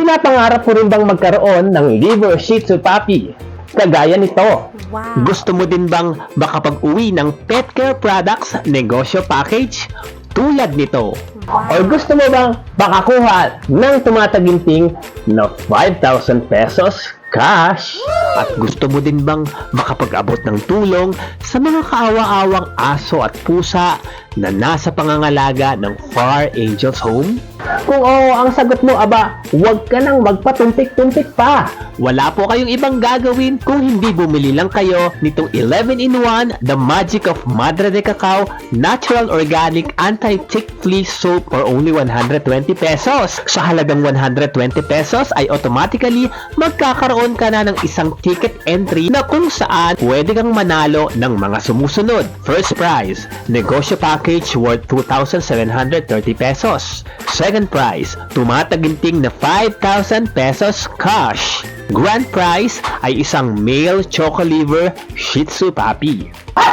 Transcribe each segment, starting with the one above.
Pinapangarap mo rin bang magkaroon ng liver Shih Tzu puppy? Kagaya nito. Wow. Gusto mo din bang makapag-uwi ng pet care products negosyo package? Tulad nito. Or gusto mo bang makakuha ng tumataginting na 5,000 pesos cash? At gusto mo din bang makapag-abot ng tulong sa mga kaawa-awang aso at pusa na nasa pangangalaga ng Far Angels Home? Kung oo ang sagot mo, aba, huwag ka nang magpatumpik-tumpik pa. Wala po kayong ibang gagawin kung hindi bumili lang kayo nitong 11-in-1 The Magic of Madre de Cacao Natural Organic Anti-Tick Flea Soap for only 120 pesos. Sa halagang 120 pesos ay automatically magkakaroon ka na ng isang ticket entry na kung saan pwede kang manalo ng mga sumusunod. First prize, negosyo package worth 2,730 pesos. Second prize, tumataginting na 5,000 pesos cash. Grand prize ay isang male choco liver Shih Tzu puppy.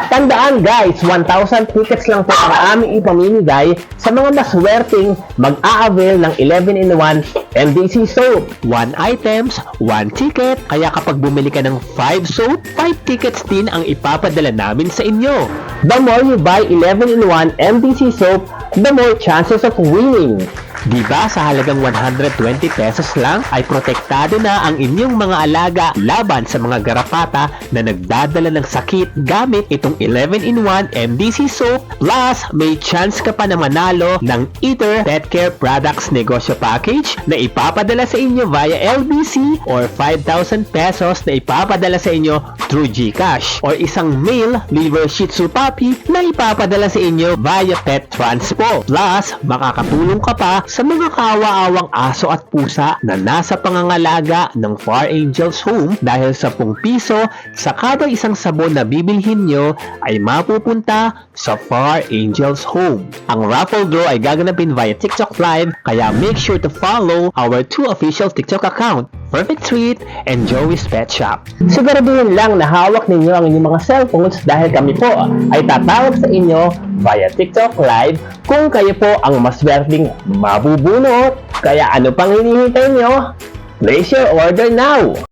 Tandaan guys, 1,000 tickets lang po ang aming ipamimigay sa mga maswerteng mag-a-avail ng 11-in-1 MDC soap. 1 items, 1 ticket. Kaya kapag bumili ka ng 5 soap, 5 tickets din ang ipapadala namin sa inyo. The more you buy 11-in-1 MDC soap, the more chances of winning. Di ba sa halagang 120 pesos lang ay protektado na ang inyong mga alaga laban sa mga garapata na nagdadala ng sakit gamit itong 11-in-1 MDC soap plus may chance ka pa na manalo ng Eater Pet Care Products Negosyo Package na ipapadala sa inyo via LBC or 5,000 pesos na ipapadala sa inyo through GCash or isang male liver Shih Tzu puppy na ipapadala sa inyo via Pet Transpo. Plus, makakatulong ka pa sa mga kawa-awang aso at pusa na nasa pangangalaga ng Far Angels Home dahil 10 piso sa kada isang sabon na bibilhin nyo ay mapupunta sa Far Angels Home. Ang raffle draw ay gaganapin via TikTok Live kaya make sure to follow our two official TikTok account Perfect Treat and Joey's Pet Shop. Siguraduhin lang na hawak ninyo ang inyong mga cellphones dahil kami po ay tatawag sa inyo via TikTok Live kung kayo po ang maswerteng mabubunot. Kaya ano pang hinihintay nyo? Place your order now!